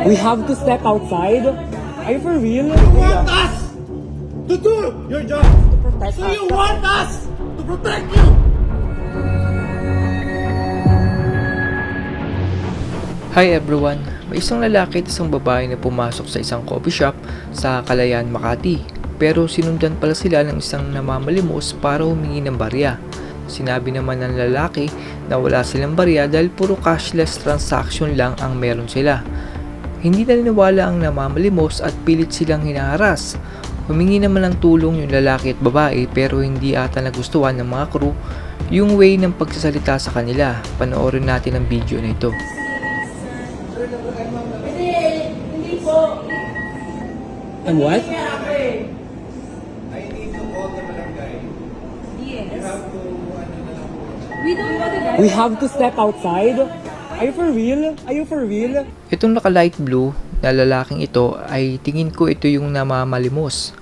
We have to step outside. Are you for real? You want us to do your job. protect So us. you want us to protect you. Hi everyone! May isang lalaki at isang babae na pumasok sa isang coffee shop sa Kalayaan, Makati. Pero sinundan pala sila ng isang namamalimos para humingi ng barya. Sinabi naman ng lalaki na wala silang barya dahil puro cashless transaction lang ang meron sila. Hindi na niniwala ang namamalimos at pilit silang hinaharas. Humingi naman ng tulong yung lalaki at babae pero hindi ata nagustuhan ng mga crew yung way ng pagsasalita sa kanila. Panoorin natin ang video na ito. And what? We don't the guy. We have to step outside. Are you for real? Are you for real? Itong naka light blue na lalaking ito ay tingin ko ito yung namamalimos.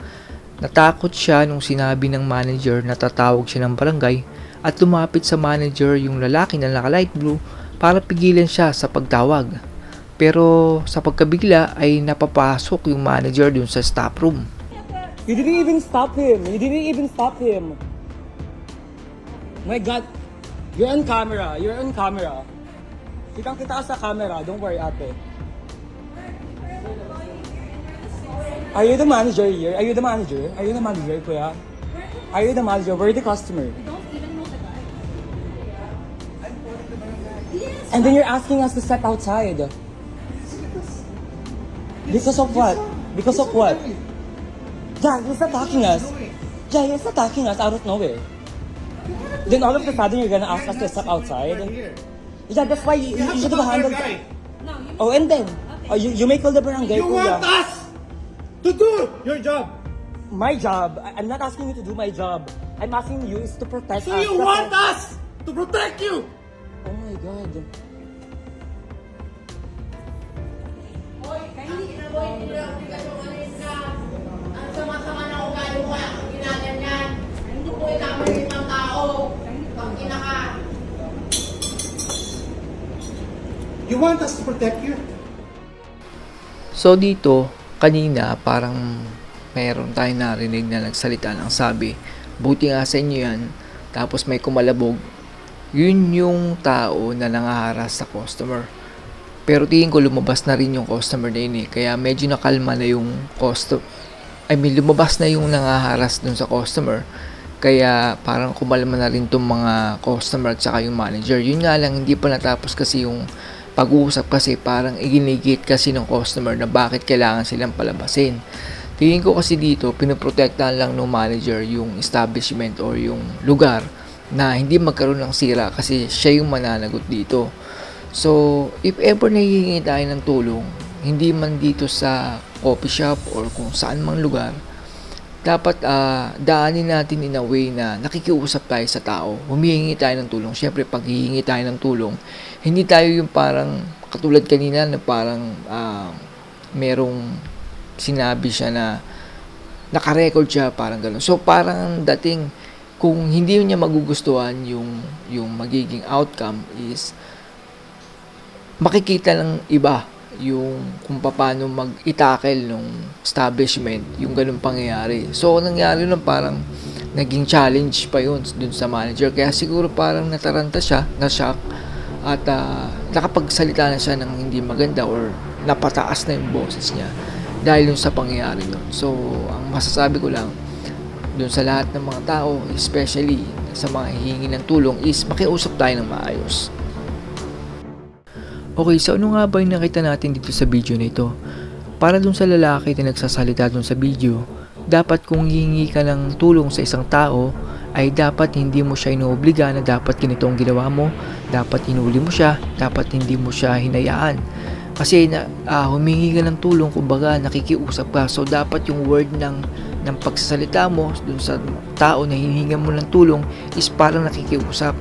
Natakot siya nung sinabi ng manager na tatawag siya ng barangay at lumapit sa manager yung lalaki na naka light blue para pigilan siya sa pagtawag. Pero sa pagkabigla ay napapasok yung manager dun sa staff room. You didn't even stop him. You didn't even stop him. My God. You're on camera. You're on camera. Kitang kita ka sa camera. Don't worry, ate. Are you the manager here? Are you the manager? Are you the manager, kuya? Are you the manager? We're the customer. don't even know the guy. And then you're asking us to step outside. Because of what? Because of what? Yeah, he's attacking us. Yeah, he's attacking us out of nowhere. Then all of a sudden you're gonna ask us to step outside. Yeah, that's why you, you, should have handled guy. No, you Oh, and then oh, you, you may call the barangay. You want kuya. us to do your job. My job. I- I'm not asking you to do my job. I'm asking you is to protect So us. you want us to protect you. Oh my God. sama-sama na ugali mo kaya kung ginaganyan. Hindi po ikaw ng tao. Pag kinaka. You want us to protect you. So dito, kanina parang mayroon tayong narinig na nagsalita ng sabi, buti nga sa inyo yan, tapos may kumalabog, yun yung tao na nangaharas sa customer. Pero tingin ko lumabas na rin yung customer na yun eh, kaya medyo nakalma na yung customer. I mean, lumabas na yung nangaharas dun sa customer. Kaya parang kumalma na rin tong mga customer at saka yung manager. Yun nga lang, hindi pa natapos kasi yung pag-uusap kasi parang iginigit kasi ng customer na bakit kailangan silang palabasin. Tingin ko kasi dito, pinoprotektahan lang ng manager yung establishment or yung lugar na hindi magkaroon ng sira kasi siya yung mananagot dito. So, if ever nahihingi tayo ng tulong, hindi man dito sa coffee shop or kung saan mang lugar, dapat ah, daanin natin in a way na nakikiusap tayo sa tao. Humihingi tayo ng tulong. Siyempre, pag hihingi tayo ng tulong, hindi tayo yung parang, katulad kanina na parang ah, merong sinabi siya na nakarecord siya, parang gano'n. So, parang ang dating, kung hindi niya magugustuhan yung, yung magiging outcome is, makikita ng iba yung kung paano mag-itackle nung establishment, yung ganung pangyayari. So, ang nangyari nun parang naging challenge pa yun dun sa manager. Kaya siguro parang nataranta siya, na-shock, at ah, nakapagsalita na siya ng hindi maganda or napataas na yung boses niya dahil dun sa pangyayari nun. So, ang masasabi ko lang, dun sa lahat ng mga tao, especially sa mga hihingi ng tulong, is makiusap tayo ng maayos. Okay, so ano nga ba yung nakita natin dito sa video na ito? Para dun sa lalaki na nagsasalita dun sa video, dapat kung hihingi ka ng tulong sa isang tao, ay dapat hindi mo siya inuobliga na dapat ganito ang ginawa mo, dapat inuli mo siya, dapat hindi mo siya hinayaan. Kasi na, ah, humingi ka ng tulong, kumbaga nakikiusap ka. So dapat yung word ng ng pagsasalita mo dun sa tao na hinihingan mo ng tulong is parang nakikiusap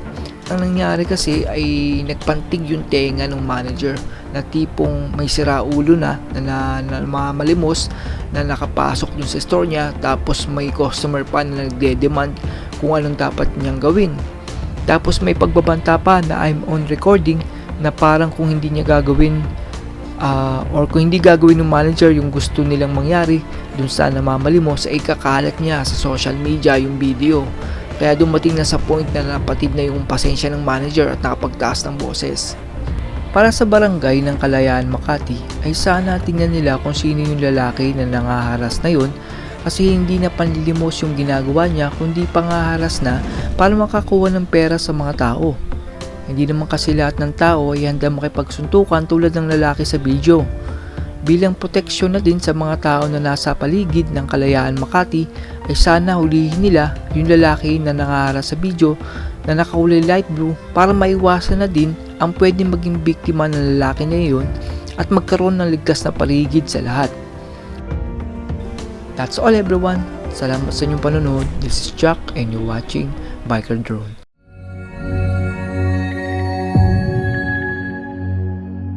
ang nangyari kasi ay nagpantig yung tenga ng manager na tipong may siraulo na na, na, na mamalimos na nakapasok dun sa store niya tapos may customer pa na nagde-demand kung anong dapat niyang gawin. Tapos may pagbabanta pa na I'm on recording na parang kung hindi niya gagawin Ah, or kung hindi gagawin ng manager yung gusto nilang mangyari dun sa namamalimos ay ikakalat niya sa social media yung video. Kaya dumating na sa point na napatid na yung pasensya ng manager at nakapagtaas ng boses. Para sa barangay ng Kalayaan Makati ay sana tingnan nila kung sino yung lalaki na nangaharas na yun kasi hindi na panlilimos yung ginagawa niya kundi pangaharas na para makakuha ng pera sa mga tao. Hindi naman kasi lahat ng tao ay handa makipagsuntukan tulad ng lalaki sa video. Bilang proteksyon na din sa mga tao na nasa paligid ng Kalayaan Makati ay sana hulihin nila yung lalaki na nangaharas sa video na nakakulay light blue para maiwasan na din ang pwedeng maging biktima ng lalaki na iyon at magkaroon ng ligtas na paligid sa lahat. That's all everyone. Salamat sa inyong panonood. This is Jack and you're watching Biker Drone.